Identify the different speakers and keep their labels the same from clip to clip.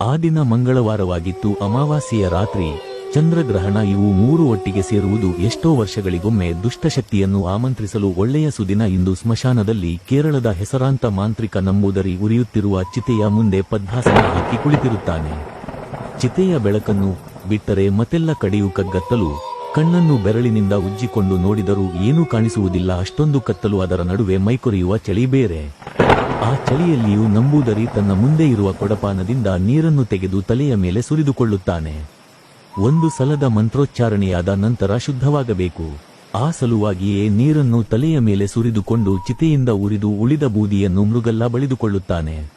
Speaker 1: ಆ ದಿನ ಮಂಗಳವಾರವಾಗಿತ್ತು ಅಮಾವಾಸ್ಯೆಯ ರಾತ್ರಿ. ಚಂದ್ರಗ್ರಹಣ ಇವು ಮೂರು ಒಟ್ಟಿಗೆ ಸೇರುವುದು ಎಷ್ಟೋ ವರ್ಷಗಳಿಗೊಮ್ಮೆ ದುಷ್ಟಶಕ್ತಿಯನ್ನು ಆಮಂತ್ರಿಸಲು ಒಳ್ಳೆಯ ಸುದಿನ ಇಂದು ಸ್ಮಶಾನದಲ್ಲಿ ಕೇರಳದ ಹೆಸರಾಂತ ಮಾಂತ್ರಿಕ ನಂಬೂದರಿ ಉರಿಯುತ್ತಿರುವ ಚಿತೆಯ ಮುಂದೆ ಪದ್ಮಾಸನ ಹಾಕಿ ಕುಳಿತಿರುತ್ತಾನೆ. ಚಿತೆಯ ಬೆಳಕನ್ನು ಬಿಟ್ಟರೆ ಮತ್ತೆಲ್ಲ ಕಡೆಯೂ ಕಗ್ಗತ್ತಲು, ಕಣ್ಣನ್ನು ಬೆರಳಿನಿಂದ ಉಜ್ಜಿಕೊಂಡು ನೋಡಿದರೂ ಏನೂ ಕಾಣಿಸುವುದಿಲ್ಲ ಅಷ್ಟೊಂದು ಕತ್ತಲು ಅದರ ನಡುವೆ ಮೈಕೊರೆಯುವ ಚಳಿ ಬೇರೆ. ಆ ಚಳಿಯಲ್ಲಿಯೂ ನಂಬೂದರಿ ತನ್ನ ಮುಂದೆ ಇರುವ ಕೊಡಪಾನದಿಂದ ನೀರನ್ನು ತೆಗೆದು ತಲೆಯ ಮೇಲೆ ಸುರಿದುಕೊಳ್ಳುತ್ತಾನೆ. ಒಂದು ಸಲದ ಮಂತ್ರೋಚ್ಚಾರಣೆಯಾದ ನಂತರ ಶುದ್ಧವಾಗಬೇಕು. ಆ ಸಲುವಾಗಿಯೇ ನೀರನ್ನು ತಲೆಯ ಮೇಲೆ ಸುರಿದುಕೊಂಡು ಚಿತೆಯಿಂದ ಉರಿದು ಉಳಿದ ಬೂದಿಯನ್ನು ಮೃಗಲ್ಲ ಬಳಿದುಕೊಳ್ಳುತ್ತಾನೆ.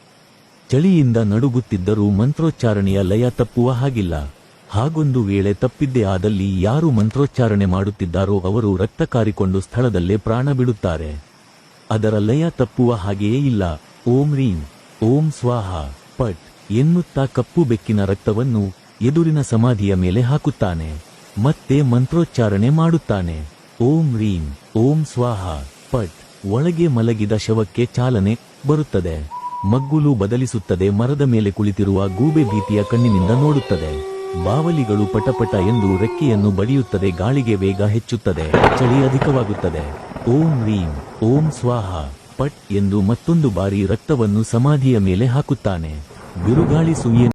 Speaker 1: ಚಳಿಯಿಂದ ನಡುಗುತ್ತಿದ್ದರೂ ಮಂತ್ರೋಚ್ಚಾರಣೆಯ ಲಯ ತಪ್ಪುವ ಹಾಗಿಲ್ಲ. ಹಾಗೊಂದು ವೇಳೆ ತಪ್ಪಿದ್ದೇ ಆದಲ್ಲಿ ಯಾರು ಮಂತ್ರೋಚ್ಚಾರಣೆ ಮಾಡುತ್ತಿದ್ದಾರೋ ಅವರು ರಕ್ತ ಕಾರಿಕೊಂಡು ಸ್ಥಳದಲ್ಲೇ ಪ್ರಾಣ ಬಿಡುತ್ತಾರೆ. ಅದರ ಲಯ ತಪ್ಪುವ ಹಾಗೆಯೇ ಇಲ್ಲ. ಓಂ ರೀಂ, ಓಂ ಸ್ವಾಹ, ಪಟ್ ಎನ್ನುತ್ತಾ ಕಪ್ಪು ಬೆಕ್ಕಿನ ರಕ್ತವನ್ನು ಎದುರಿನ ಸಮಾಧಿಯ ಮೇಲೆ ಹಾಕುತ್ತಾನೆ. ಮತ್ತೆ ಮಂತ್ರೋಚ್ಚಾರಣೆ ಮಾಡುತ್ತಾನೆ. ಓಂ ರೀಂ, ಓಂ ಸ್ವಾಹ, ಪಟ್ ಒಳಗೆ ಮಲಗಿದ ಶವಕ್ಕೆ ಚಾಲನೆ ಬರುತ್ತದೆ. ಮಗ್ಗುಲು ಬದಲಿಸುತ್ತದೆ, ಮರದ ಮೇಲೆ ಕುಳಿತಿರುವ ಗೂಬೆ ಭೀತಿಯ ಕಣ್ಣಿನಿಂದ ನೋಡುತ್ತದೆ. ಬಾವಲಿಗಳು ಪಟಪಟ ಎಂದು ರೆಕ್ಕೆಯನ್ನು ಬಡಿಯುತ್ತದೆ, ಗಾಳಿಗೆ ವೇಗ ಹೆಚ್ಚುತ್ತದೆ, ಚಳಿ ಅಧಿಕವಾಗುತ್ತದೆ. ಓಂ ರೀಂ ಓಂ ಸ್ವಾಹ ಪಟ್ ಎಂದು ಮತ್ತೊಂದು ಬಾರಿ ರಕ್ತವನ್ನು ಸಮಾಧಿಯ ಮೇಲೆ ಹಾಕುತ್ತಾನೆ. ಬಿರುಗಾಳಿ ಸುಯ್ಯ